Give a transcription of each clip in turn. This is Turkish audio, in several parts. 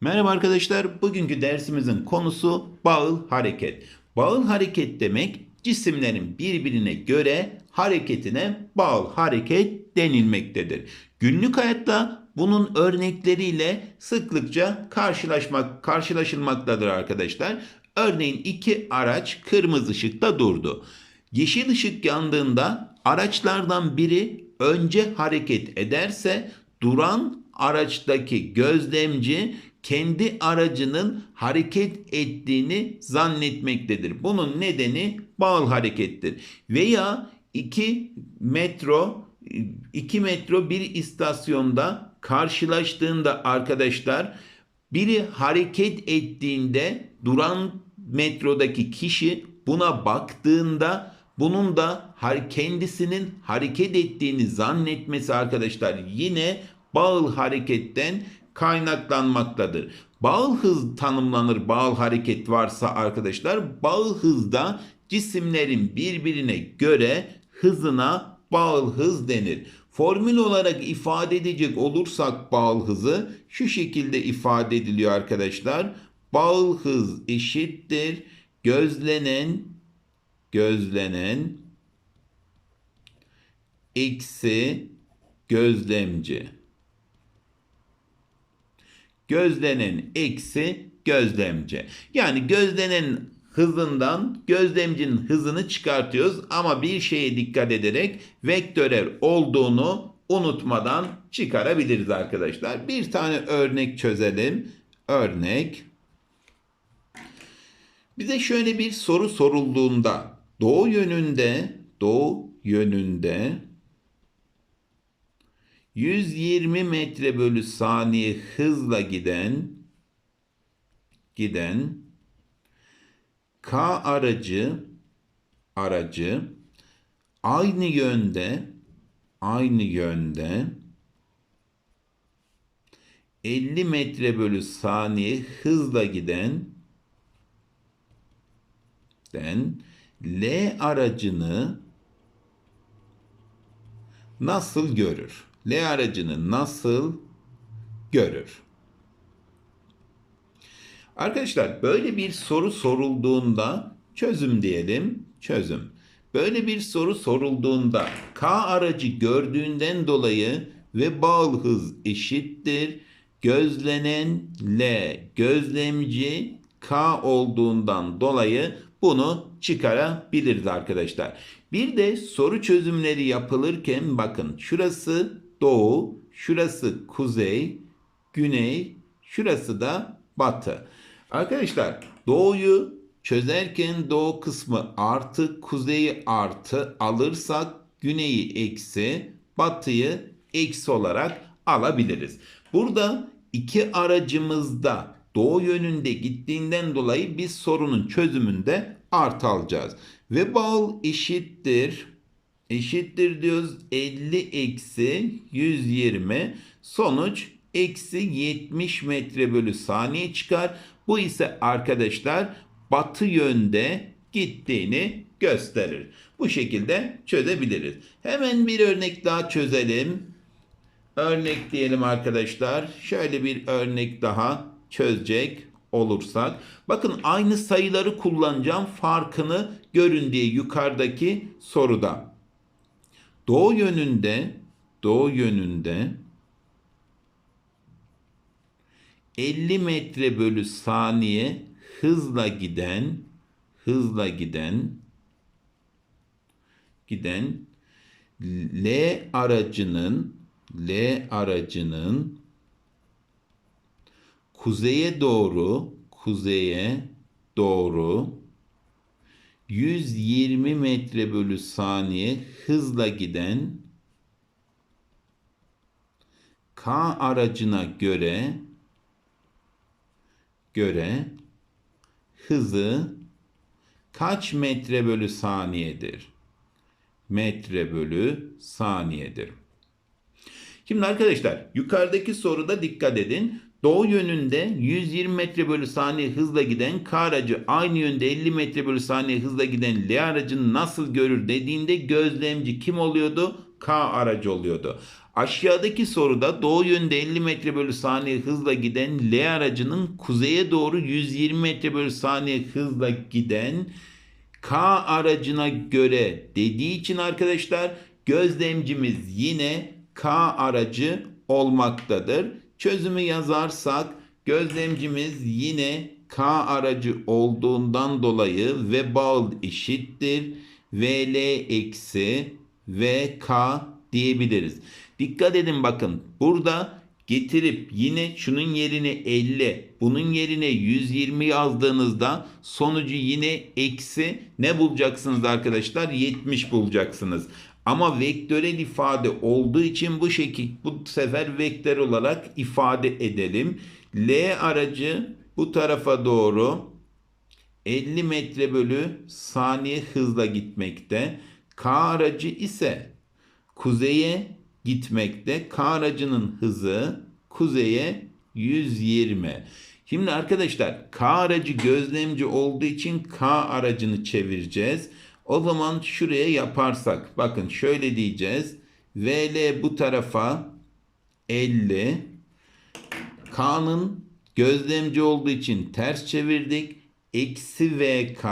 Merhaba arkadaşlar. Bugünkü dersimizin konusu bağıl hareket. Bağıl hareket demek cisimlerin birbirine göre hareketine bağıl hareket denilmektedir. Günlük hayatta bunun örnekleriyle sıklıkça karşılaşmak karşılaşılmaktadır arkadaşlar. Örneğin iki araç kırmızı ışıkta durdu. Yeşil ışık yandığında araçlardan biri önce hareket ederse duran araçtaki gözlemci kendi aracının hareket ettiğini zannetmektedir. Bunun nedeni bağıl harekettir. Veya iki metro iki metro bir istasyonda karşılaştığında arkadaşlar biri hareket ettiğinde duran metrodaki kişi buna baktığında bunun da kendisinin hareket ettiğini zannetmesi arkadaşlar yine bağıl hareketten kaynaklanmaktadır. Bağıl hız tanımlanır bağıl hareket varsa arkadaşlar bağıl hızda cisimlerin birbirine göre hızına bağıl hız denir. Formül olarak ifade edecek olursak bağıl hızı şu şekilde ifade ediliyor arkadaşlar. Bağıl hız eşittir gözlenen gözlenen eksi gözlemci. Gözlenen eksi gözlemci. Yani gözlenen hızından gözlemcinin hızını çıkartıyoruz ama bir şeye dikkat ederek vektörel olduğunu unutmadan çıkarabiliriz arkadaşlar. Bir tane örnek çözelim. Örnek bize şöyle bir soru sorulduğunda doğu yönünde doğu yönünde 120 metre bölü saniye hızla giden giden K aracı aracı aynı yönde aynı yönde 50 metre bölü saniye hızla giden den L aracını nasıl görür? L aracını nasıl görür? Arkadaşlar böyle bir soru sorulduğunda çözüm diyelim. Çözüm. Böyle bir soru sorulduğunda K aracı gördüğünden dolayı ve bağlı hız eşittir. Gözlenen L gözlemci K olduğundan dolayı bunu çıkarabiliriz arkadaşlar. Bir de soru çözümleri yapılırken bakın şurası doğu, şurası kuzey, güney, şurası da batı. Arkadaşlar doğuyu çözerken doğu kısmı artı, kuzeyi artı alırsak güneyi eksi, batıyı eksi olarak alabiliriz. Burada iki aracımızda doğu yönünde gittiğinden dolayı biz sorunun çözümünde artı alacağız. Ve bağıl eşittir eşittir diyoruz 50 eksi 120 sonuç eksi 70 metre bölü saniye çıkar. Bu ise arkadaşlar batı yönde gittiğini gösterir. Bu şekilde çözebiliriz. Hemen bir örnek daha çözelim. Örnek diyelim arkadaşlar. Şöyle bir örnek daha çözecek olursak. Bakın aynı sayıları kullanacağım farkını görün diye yukarıdaki soruda. Doğu yönünde doğu yönünde 50 metre bölü saniye hızla giden hızla giden giden L aracının L aracının kuzeye doğru kuzeye doğru 120 metre bölü saniye hızla giden K aracına göre göre hızı kaç metre bölü saniyedir? Metre bölü saniyedir. Şimdi arkadaşlar yukarıdaki soruda dikkat edin. Doğu yönünde 120 metre bölü saniye hızla giden K aracı aynı yönde 50 metre bölü saniye hızla giden L aracını nasıl görür dediğinde gözlemci kim oluyordu? K aracı oluyordu. Aşağıdaki soruda doğu yönünde 50 metre bölü saniye hızla giden L aracının kuzeye doğru 120 metre bölü saniye hızla giden K aracına göre dediği için arkadaşlar gözlemcimiz yine K aracı olmaktadır. Çözümü yazarsak gözlemcimiz yine K aracı olduğundan dolayı ve bağıl eşittir. VL eksi VK diyebiliriz. Dikkat edin bakın burada getirip yine şunun yerine 50 bunun yerine 120 yazdığınızda sonucu yine eksi ne bulacaksınız arkadaşlar 70 bulacaksınız. Ama vektörel ifade olduğu için bu şekil bu sefer vektör olarak ifade edelim. L aracı bu tarafa doğru 50 metre bölü saniye hızla gitmekte. K aracı ise kuzeye gitmekte. K aracının hızı kuzeye 120. Şimdi arkadaşlar K aracı gözlemci olduğu için K aracını çevireceğiz. O zaman şuraya yaparsak bakın şöyle diyeceğiz. VL bu tarafa 50. K'nın gözlemci olduğu için ters çevirdik. Eksi VK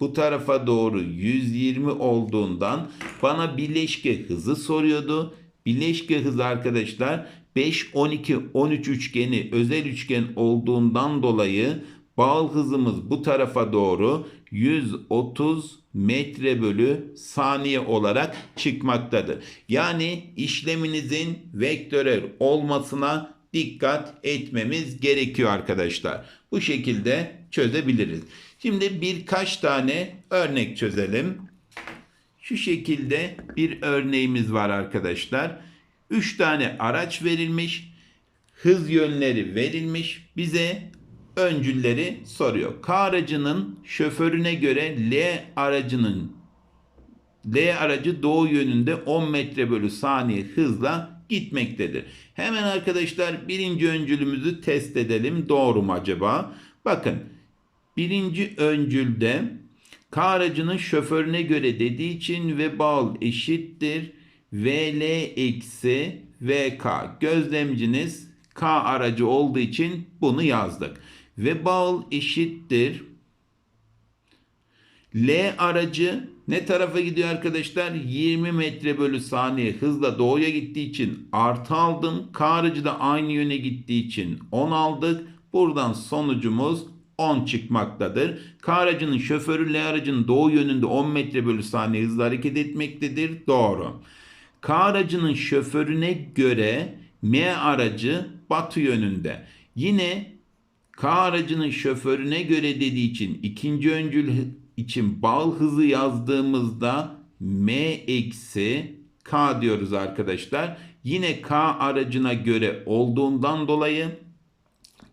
bu tarafa doğru 120 olduğundan bana bileşke hızı soruyordu. Bileşke hızı arkadaşlar 5, 12, 13 üçgeni özel üçgen olduğundan dolayı bağıl hızımız bu tarafa doğru 130 metre bölü saniye olarak çıkmaktadır. Yani işleminizin vektörel olmasına dikkat etmemiz gerekiyor arkadaşlar. Bu şekilde çözebiliriz. Şimdi birkaç tane örnek çözelim. Şu şekilde bir örneğimiz var arkadaşlar. 3 tane araç verilmiş. Hız yönleri verilmiş. Bize öncülleri soruyor. K aracının şoförüne göre L aracının L aracı doğu yönünde 10 metre bölü saniye hızla gitmektedir. Hemen arkadaşlar birinci öncülümüzü test edelim. Doğru mu acaba? Bakın birinci öncülde K aracının şoförüne göre dediği için ve bağıl eşittir. VL eksi VK. Gözlemciniz K aracı olduğu için bunu yazdık. Ve bağıl eşittir. L aracı ne tarafa gidiyor arkadaşlar? 20 metre bölü saniye hızla doğuya gittiği için artı aldım. K aracı da aynı yöne gittiği için 10 aldık. Buradan sonucumuz 10 çıkmaktadır. K aracının şoförü L aracının doğu yönünde 10 metre bölü saniye hızla hareket etmektedir. Doğru. K aracının şoförüne göre M aracı batı yönünde. Yine K aracının şoförüne göre dediği için ikinci öncül için bağıl hızı yazdığımızda M eksi K diyoruz arkadaşlar. Yine K aracına göre olduğundan dolayı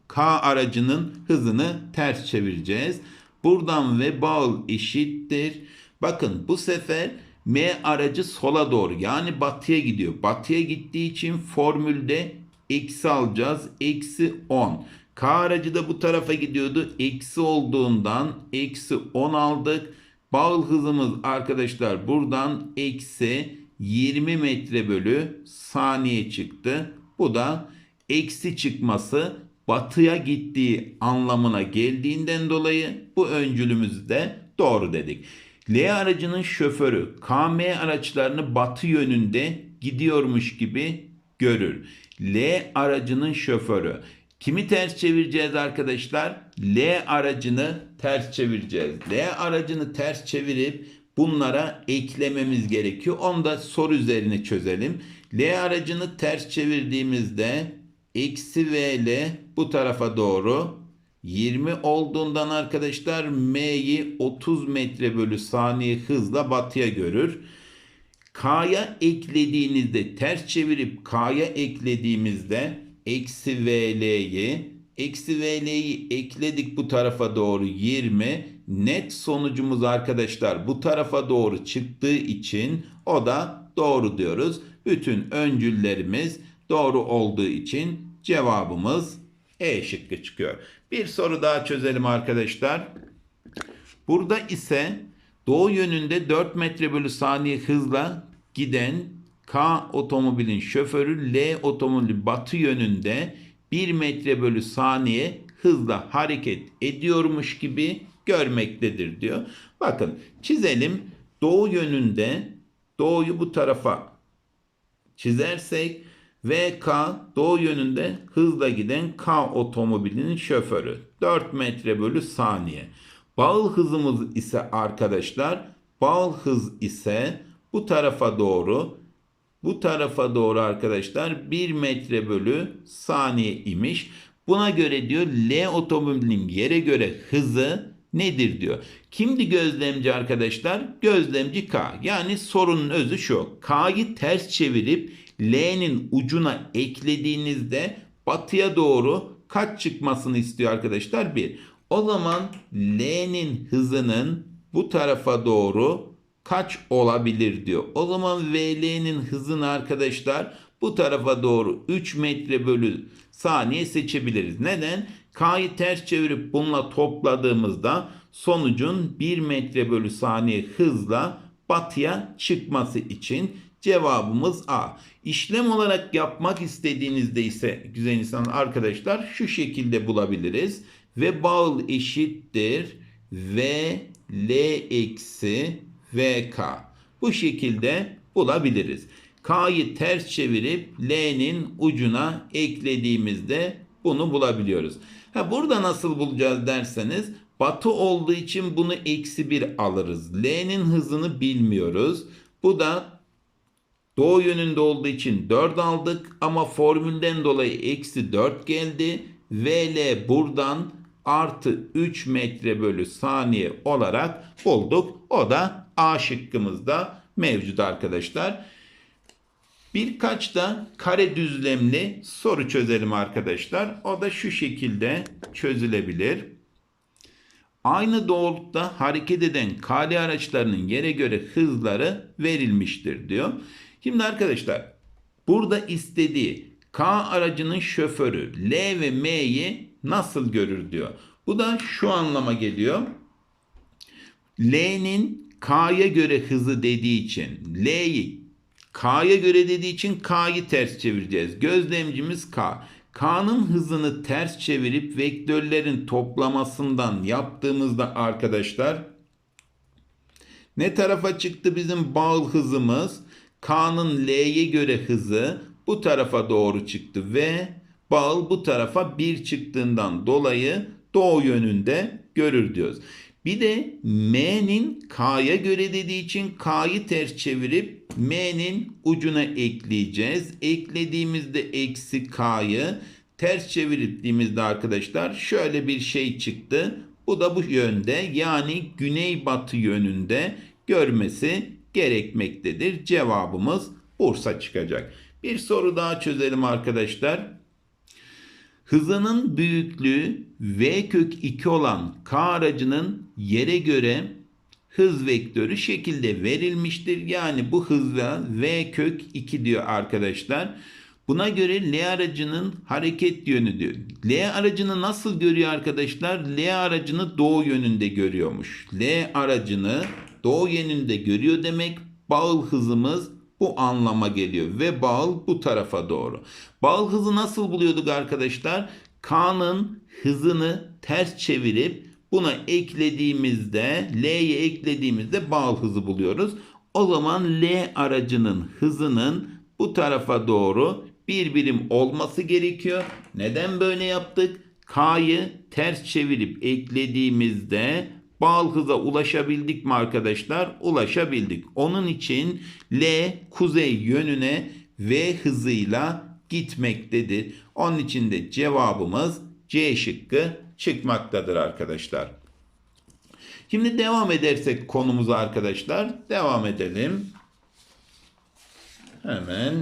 K aracının hızını ters çevireceğiz. Buradan ve bağıl eşittir. Bakın bu sefer M aracı sola doğru yani batıya gidiyor. Batıya gittiği için formülde eksi alacağız. Eksi 10. K aracı da bu tarafa gidiyordu. Eksi olduğundan eksi 10 aldık. Bağıl hızımız arkadaşlar buradan eksi 20 metre bölü saniye çıktı. Bu da eksi çıkması batıya gittiği anlamına geldiğinden dolayı bu öncülümüzü de doğru dedik. L aracının şoförü KM araçlarını batı yönünde gidiyormuş gibi görür. L aracının şoförü Kimi ters çevireceğiz arkadaşlar? L aracını ters çevireceğiz. L aracını ters çevirip bunlara eklememiz gerekiyor. Onu da soru üzerine çözelim. L aracını ters çevirdiğimizde eksi VL bu tarafa doğru 20 olduğundan arkadaşlar M'yi 30 metre bölü saniye hızla batıya görür. K'ya eklediğinizde ters çevirip K'ya eklediğimizde eksi VL'yi eksi VL'yi ekledik bu tarafa doğru 20 net sonucumuz arkadaşlar bu tarafa doğru çıktığı için o da doğru diyoruz. Bütün öncüllerimiz doğru olduğu için cevabımız E şıkkı çıkıyor. Bir soru daha çözelim arkadaşlar. Burada ise doğu yönünde 4 metre bölü saniye hızla giden K otomobilin şoförü L otomobili batı yönünde 1 metre bölü saniye hızla hareket ediyormuş gibi görmektedir diyor. Bakın çizelim doğu yönünde doğuyu bu tarafa çizersek VK doğu yönünde hızla giden K otomobilinin şoförü 4 metre bölü saniye. Bağıl hızımız ise arkadaşlar bağıl hız ise bu tarafa doğru bu tarafa doğru arkadaşlar 1 metre bölü saniye imiş. Buna göre diyor L otomobilinin yere göre hızı nedir diyor. Kimdi gözlemci arkadaşlar? Gözlemci K. Yani sorunun özü şu. K'yı ters çevirip L'nin ucuna eklediğinizde batıya doğru kaç çıkmasını istiyor arkadaşlar? 1. O zaman L'nin hızının bu tarafa doğru kaç olabilir diyor. O zaman VL'nin hızını arkadaşlar bu tarafa doğru 3 metre bölü saniye seçebiliriz. Neden? K'yı ters çevirip bununla topladığımızda sonucun 1 metre bölü saniye hızla batıya çıkması için cevabımız A. İşlem olarak yapmak istediğinizde ise güzel insan arkadaşlar şu şekilde bulabiliriz. Ve bağıl eşittir V L eksi VK. Bu şekilde bulabiliriz. K'yı ters çevirip L'nin ucuna eklediğimizde bunu bulabiliyoruz. Ha, burada nasıl bulacağız derseniz batı olduğu için bunu eksi bir alırız. L'nin hızını bilmiyoruz. Bu da doğu yönünde olduğu için 4 aldık ama formülden dolayı eksi 4 geldi. VL buradan artı 3 metre bölü saniye olarak bulduk. O da A şıkkımızda mevcut arkadaşlar. Birkaç da kare düzlemli soru çözelim arkadaşlar. O da şu şekilde çözülebilir. Aynı doğrultuda hareket eden kale araçlarının yere göre hızları verilmiştir diyor. Şimdi arkadaşlar burada istediği K aracının şoförü L ve M'yi nasıl görür diyor. Bu da şu anlama geliyor. L'nin K'ya göre hızı dediği için L'yi K'ya göre dediği için K'yı ters çevireceğiz. Gözlemcimiz K. K'nın hızını ters çevirip vektörlerin toplamasından yaptığımızda arkadaşlar ne tarafa çıktı bizim bağıl hızımız? K'nın L'ye göre hızı bu tarafa doğru çıktı ve bağıl bu tarafa 1 çıktığından dolayı doğu yönünde görür diyoruz. Bir de M'nin K'ya göre dediği için K'yı ters çevirip M'nin ucuna ekleyeceğiz. Eklediğimizde eksi K'yı ters çevirdiğimizde arkadaşlar şöyle bir şey çıktı. Bu da bu yönde yani güneybatı yönünde görmesi gerekmektedir. Cevabımız Bursa çıkacak. Bir soru daha çözelim arkadaşlar. Hızının büyüklüğü v kök 2 olan k aracının yere göre hız vektörü şekilde verilmiştir. Yani bu hızla v kök 2 diyor arkadaşlar. Buna göre L aracının hareket yönü diyor. L aracını nasıl görüyor arkadaşlar? L aracını doğu yönünde görüyormuş. L aracını doğu yönünde görüyor demek bağıl hızımız bu anlama geliyor ve bağıl bu tarafa doğru. Bağıl hızı nasıl buluyorduk arkadaşlar? K'nın hızını ters çevirip buna eklediğimizde L'ye eklediğimizde bağıl hızı buluyoruz. O zaman L aracının hızının bu tarafa doğru bir birim olması gerekiyor. Neden böyle yaptık? K'yı ters çevirip eklediğimizde bağıl hıza ulaşabildik mi arkadaşlar? Ulaşabildik. Onun için L kuzey yönüne V hızıyla gitmektedir. Onun için de cevabımız C şıkkı çıkmaktadır arkadaşlar. Şimdi devam edersek konumuza arkadaşlar. Devam edelim. Hemen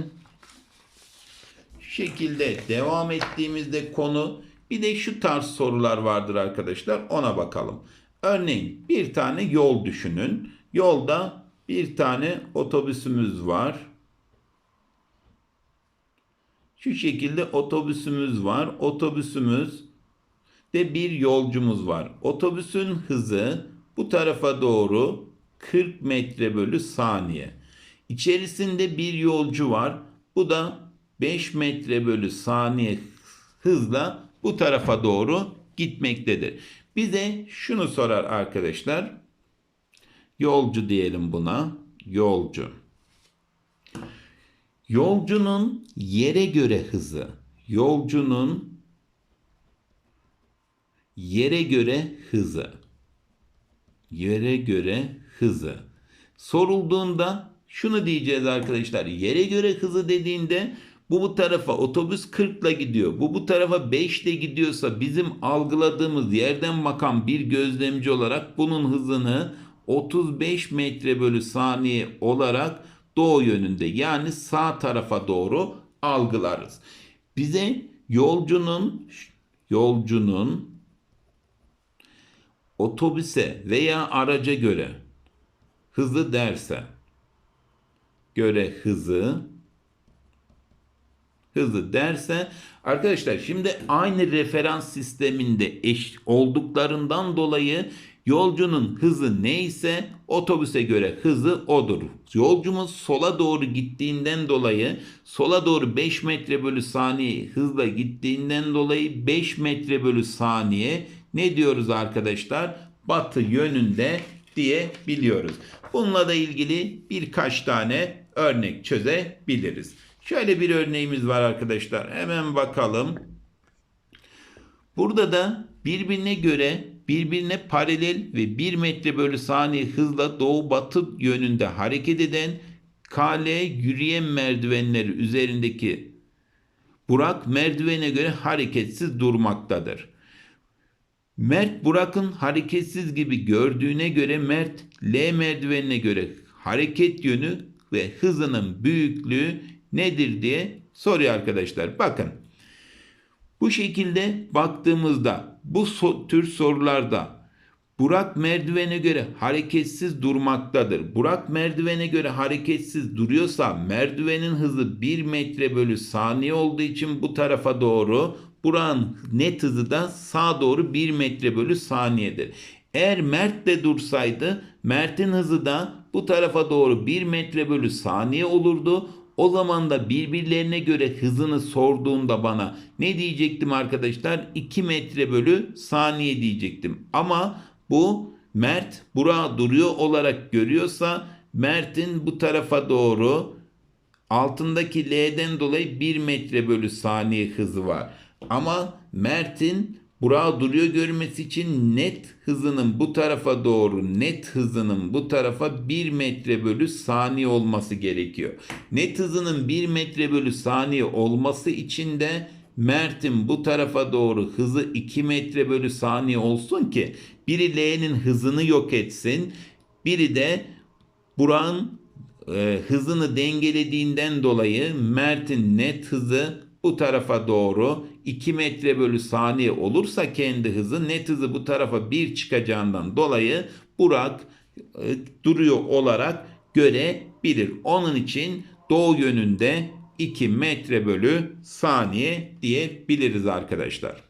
şekilde devam ettiğimizde konu bir de şu tarz sorular vardır arkadaşlar. Ona bakalım. Örneğin bir tane yol düşünün. Yolda bir tane otobüsümüz var. Şu şekilde otobüsümüz var. Otobüsümüz de bir yolcumuz var. Otobüsün hızı bu tarafa doğru 40 metre bölü saniye. İçerisinde bir yolcu var. Bu da 5 metre bölü saniye hızla bu tarafa doğru gitmektedir. Bize şunu sorar arkadaşlar. Yolcu diyelim buna. Yolcu. Yolcunun yere göre hızı. Yolcunun yere göre hızı. Yere göre hızı. Sorulduğunda şunu diyeceğiz arkadaşlar. Yere göre hızı dediğinde bu bu tarafa otobüs 40 ile gidiyor. Bu bu tarafa 5 ile gidiyorsa bizim algıladığımız yerden bakan bir gözlemci olarak bunun hızını 35 metre bölü saniye olarak doğu yönünde yani sağ tarafa doğru algılarız. Bize yolcunun yolcunun otobüse veya araca göre hızı derse göre hızı hızı derse arkadaşlar şimdi aynı referans sisteminde eş olduklarından dolayı yolcunun hızı neyse otobüse göre hızı odur. Yolcumuz sola doğru gittiğinden dolayı sola doğru 5 metre bölü saniye hızla gittiğinden dolayı 5 metre bölü saniye ne diyoruz arkadaşlar? Batı yönünde diye biliyoruz. Bununla da ilgili birkaç tane örnek çözebiliriz. Şöyle bir örneğimiz var arkadaşlar. Hemen bakalım. Burada da birbirine göre birbirine paralel ve 1 metre bölü saniye hızla doğu batı yönünde hareket eden KL yürüyen merdivenleri üzerindeki Burak merdivene göre hareketsiz durmaktadır. Mert Burak'ın hareketsiz gibi gördüğüne göre Mert L merdivenine göre hareket yönü ve hızının büyüklüğü nedir diye soruyor arkadaşlar. Bakın bu şekilde baktığımızda bu so- tür sorularda Burak merdivene göre hareketsiz durmaktadır. Burak merdivene göre hareketsiz duruyorsa merdivenin hızı 1 metre bölü saniye olduğu için bu tarafa doğru Burak'ın net hızı da sağa doğru 1 metre bölü saniyedir. Eğer Mert de dursaydı Mert'in hızı da bu tarafa doğru 1 metre bölü saniye olurdu. O zaman da birbirlerine göre hızını sorduğunda bana ne diyecektim arkadaşlar? 2 metre bölü saniye diyecektim. Ama bu Mert Burak'ı duruyor olarak görüyorsa Mert'in bu tarafa doğru altındaki L'den dolayı 1 metre bölü saniye hızı var. Ama Mert'in Burak'ı duruyor görmesi için net hızının bu tarafa doğru net hızının bu tarafa 1 metre bölü saniye olması gerekiyor. Net hızının 1 metre bölü saniye olması için de Mert'in bu tarafa doğru hızı 2 metre bölü saniye olsun ki biri L'nin hızını yok etsin. Biri de Burak'ın e, hızını dengelediğinden dolayı Mert'in net hızı bu tarafa doğru 2 metre bölü saniye olursa kendi hızı net hızı bu tarafa 1 çıkacağından dolayı Burak e, duruyor olarak görebilir. Onun için doğu yönünde 2 metre bölü saniye diyebiliriz arkadaşlar.